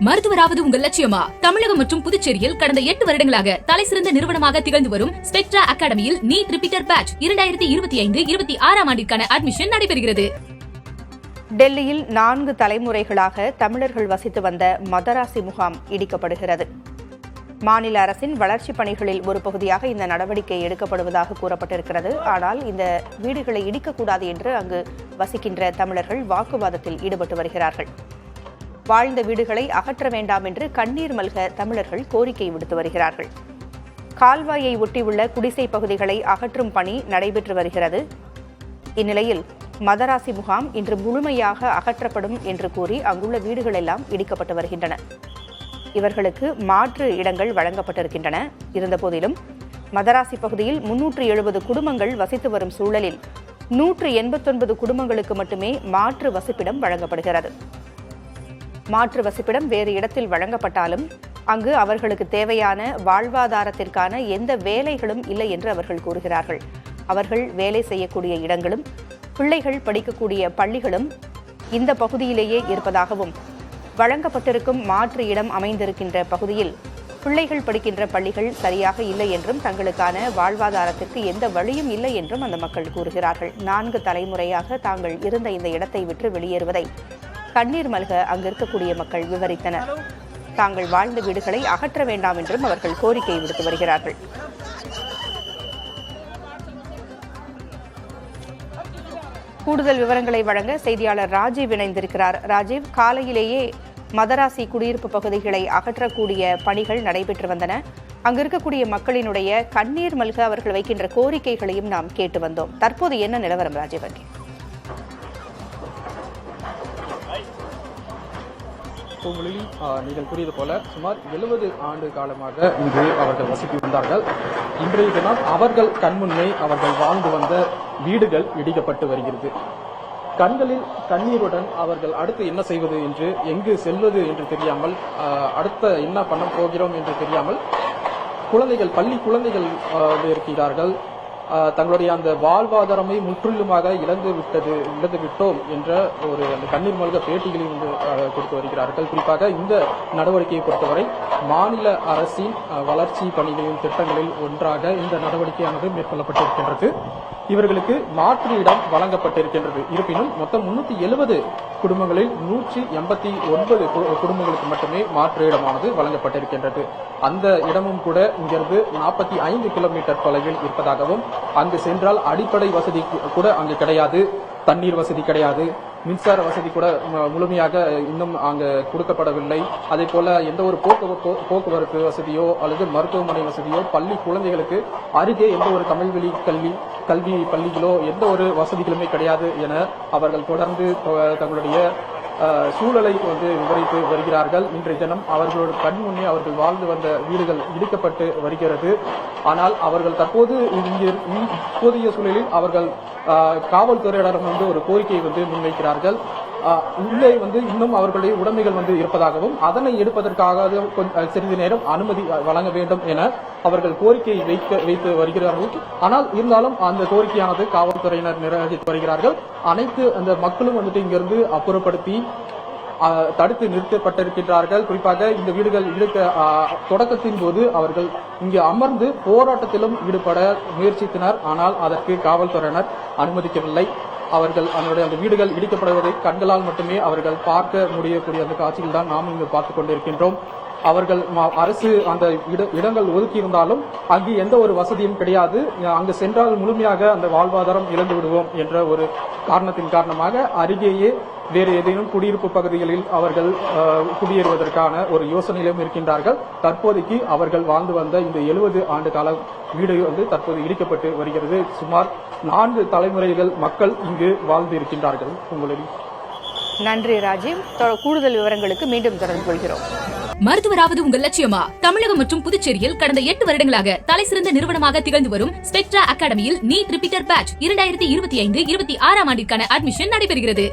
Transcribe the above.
மருத்துவராவது உங்கள் லட்சியமா? தமிழகம் மற்றும் புதுச்சேரியில் கடந்த எட்டு வருடங்களாக தலைசிறந்த நிறுவனமாக திகழ்ந்து வரும் ஸ்பெக்ட்ரா அகாடமியில் நீட் ரிப்பீட்டர் பேட்ச் இரண்டாயிரத்தி இருபத்தி ஐந்து இருபத்தி ஆறாம் ஆண்டிற்கான அட்மிஷன் நடைபெறுகிறது. டெல்லியில் நான்கு தலைமுறைகளாக தமிழர்கள் வசித்து வந்த மதராசி முகாம் இடிக்கப்படுகிறது. மாநில அரசின் வளர்ச்சிப் பணிகளில் ஒரு பகுதியாக இந்த நடவடிக்கை எடுக்கப்படுவதாக கூறப்பட்டிருக்கிறது. ஆனால் இந்த வீடுகளை இடிக்கக்கூடாது என்று அங்கு வசிக்கின்ற தமிழர்கள் வாக்குவாதத்தில் ஈடுபட்டு வருகிறார்கள். வாழ்ந்த வீடுகளை அகற்ற வேண்டாம் என்று கண்ணீர் மல்க தமிழர்கள் கோரிக்கை விடுத்து வருகிறார்கள். கால்வாயை ஒட்டியுள்ள குடிசை பகுதிகளை அகற்றும் பணி நடைபெற்று வருகிறது. இந்நிலையில் மதராசி முகாம் இன்று முழுமையாக அகற்றப்படும் என்று கூறி அங்குள்ள வீடுகள் எல்லாம் இடிக்கப்பட்டு வருகின்றன. இவர்களுக்கு மாற்று இடங்கள் வழங்கப்பட்டிருக்கின்றன. இருந்தபோதிலும் மதராசி பகுதியில் முன்னூற்று எழுபது குடும்பங்கள் வசித்து வரும் சூழலில் நூற்று எண்பத்தொன்பது குடும்பங்களுக்கு மட்டுமே மாற்று வசிப்பிடம் வழங்கப்படுகிறது. மாற்று வசிப்பிடம் வேறு இடத்தில் வழங்கப்பட்டாலும் அங்கு அவர்களுக்கு தேவையான வாழ்வாதாரத்திற்கான எந்த வேலைகளும் இல்லை என்று அவர்கள் கூறுகிறார்கள். அவர்கள் வேலை செய்யக்கூடிய இடங்களும் பிள்ளைகள் படிக்கக்கூடிய பள்ளிகளும் இந்த பகுதியிலேயே இருப்பதாகவும் வழங்கப்பட்டிருக்கும் மாற்று இடம் அமைந்திருக்கின்ற பகுதியில் பிள்ளைகள் படிக்கின்ற பள்ளிகள் சரியாக இல்லை என்றும் தங்களுக்கான வாழ்வாதாரத்திற்கு எந்த வழியும் இல்லை என்றும் அந்த மக்கள் கூறுகிறார்கள். நான்கு தலைமுறையாக தாங்கள் இருந்த இந்த இடத்தை விட்டு வெளியேறுவதை கண்ணீர் மல்க அங்கு இருக்கக்கூடிய மக்கள் விவரித்தனர். தாங்கள் வாழ்ந்த வீடுகளை அகற்ற வேண்டாம் என்றும் அவர்கள் கோரிக்கை விடுத்து வருகிறார்கள். கூடுதல் விவரங்களை வழங்க செய்தியாளர் ராஜீவ் இணைந்திருக்கிறார். ராஜீவ் காலையிலேயே மதராசி குடியிருப்பு பகுதிகளை அகற்றக்கூடிய பணிகள் நடைபெற்று வந்தன. அங்கு இருக்கக்கூடிய மக்களினுடைய கண்ணீர் மல்க அவர்கள் வைக்கின்ற கோரிக்கைகளையும் நாம் கேட்டு வந்தோம். தற்போது என்ன நிலவரம் ராஜீவ் அங்கே? பூங்குழலி நீங்கள் கூறியது போல சுமார் எழுபது ஆண்டு காலமாக இங்கு அவர்கள் வசித்து வந்தார்கள் இன்றைய தினம் அவர்கள் கண்முன்னே அவர்கள் வாழ்ந்து வந்த வீடுகள் இடிக்கப்பட்டு வருகிறது. கண்களில் கண்ணீருடன் அவர்கள் அடுத்து என்ன செய்வது என்று எங்கு செல்வது என்று தெரியாமல் அடுத்த என்ன பண்ண போகிறோம் என்று தெரியாமல் குழந்தைகள் பள்ளி குழந்தைகள் இருக்கிறார்கள் தங்களுடைய அந்த வாழ்வாதாரமே முற்றிலுமாக இழந்து விட்டது இழந்து விட்டோம் என்ற ஒரு அந்த கண்ணீர் மல்க பேட்டிகளை வந்து கொடுத்து வருகிறார்கள். குறிப்பாக இந்த நடவடிக்கையை பொறுத்தவரை மாநில அரசின் வளர்ச்சி பணிகளின் திட்டங்களில் ஒன்றாக இந்த நடவடிக்கையானது மேற்கொள்ளப்பட்டிருக்கின்றது. இவர்களுக்கு மாற்று இடம் வழங்கப்பட்டிருக்கின்றது. இருப்பினும் மொத்தம் முன்னூத்தி எழுபது குடும்பங்களில் நூற்றி எண்பத்தி ஒன்பது குடும்பங்களுக்கு மட்டுமே மாற்று இடமானது வழங்கப்பட்டிருக்கின்றது. அந்த இடமும் கூட இங்கிருந்து நாற்பத்தி ஐந்து கிலோமீட்டர் தொலைவில் இருப்பதாகவும் அங்கு சென்றால் அடிப்படை வசதி கூட அங்கு கிடையாது. தண்ணீர் வசதி கிடையாது. மின்சார வசதி கூட முழுமையாக இன்னும் அங்கு கொடுக்கப்படவில்லை. அதே போல எந்த ஒரு போக்குவ- போக்குவரத்து வசதியோ அல்லது மருத்துவமனை வசதியோ பள்ளி குழந்தைகளுக்கு அருகே எந்த ஒரு தமிழ் வழி கல்வி கல்வி பள்ளிகளோ எந்த ஒரு வசதிகளுமே கிடையாது என அவர்கள் தொடர்ந்து தங்களுடைய சூழலை வந்து விவரித்து வருகிறார்கள். இன்றைய தினம் அவர்களோட கண் முன்னே அவர்கள் வாழ்ந்து வந்த வீடுகள் இடிக்கப்பட்டு வருகிறது. ஆனால் அவர்கள் தற்போது இங்கு இப்போதைய சூழலில் அவர்கள் அஹ், காவல்துறையிடம் வந்து ஒரு கோரிக்கையை வந்து முன்வைக்கிறார்கள். உள்ளே வந்து இன்னும் அவர்களுடைய உடைமைகள் வந்து இருப்பதாகவும் அதனை எடுப்பதற்காக சிறிது நேரம் அனுமதி வழங்க வேண்டும் என அவர்கள் கோரிக்கை வைக்க வைத்து வருகிறார்கள். ஆனால் இருந்தாலும் அந்த கோரிக்கையானது காவல்துறையினர் நிராகரித்து வருகிறார்கள். அனைத்து அந்த மக்களும் வந்துட்டு இங்கிருந்து அப்புறப்படுத்தி தடுத்து நிறுத்தப்பட்டிருக்கின்றார்கள். குறிப்பாக இந்த வீடுகள் இழுக்க ஆஹ், தொடக்கத்தின் போது அவர்கள் இங்கு அமர்ந்து போராட்டத்திலும் ஈடுபட முயற்சித்தனர். ஆனால் அதற்கு காவல்துறையினர் அனுமதிக்கவில்லை. அவர்கள் அவருடைய அந்த வீடுகள் இடிக்கப்படுவதை கண்களால் மட்டுமே அவர்கள் பார்க்க முடியக்கூடிய அந்த காட்சியில் தான் நாம் இங்கு பார்த்துக் கொண்டிருக்கின்றோம். அவர்கள் அரசு அந்த இடங்கள் ஒதுக்கி இருந்தாலும் அங்கு எந்த ஒரு வசதியும் கிடையாது. அங்கு சென்றால் முழுமையாக அந்த வாழ்வாதாரம் இழந்து விடுவோம் என்ற ஒரு காரணத்தின் காரணமாக அருகேயே வேறு ஏதேனும் குடியிருப்பு பகுதிகளில் அவர்கள் குடியேறுவதற்கான ஒரு யோசனையிலும் இருக்கின்றார்கள். தற்போதைக்கு அவர்கள் வாழ்ந்து வந்த இந்த எழுபது ஆண்டு கால வீடு வந்து தற்போது இடிக்கப்பட்டு வருகிறது. சுமார் நான்கு தலைமுறைகள் மக்கள் இங்கு வாழ்ந்து இருக்கின்றார்கள். உங்களுடைய நன்றி ராஜீவ். கூடுதல் விவரங்களுக்கு மீண்டும் தொடர்பு கொள்கிறோம். மருத்துவராவது உங்கள் லட்சியமா? தமிழகம் மற்றும் புதுச்சேரியில் கடந்த எட்டு வருடங்களாக தலைசிறந்த நிறுவனமாக திகழ்ந்து வரும் ஸ்பெக்ட்ரா அகாடமியில் நீட் ரிப்பீட்டர் பேட்ச் இரண்டாயிரத்தி இருபத்தி ஐந்து இருபத்தி ஆறாம் ஆண்டிற்கான அட்மிஷன் நடைபெறுகிறது.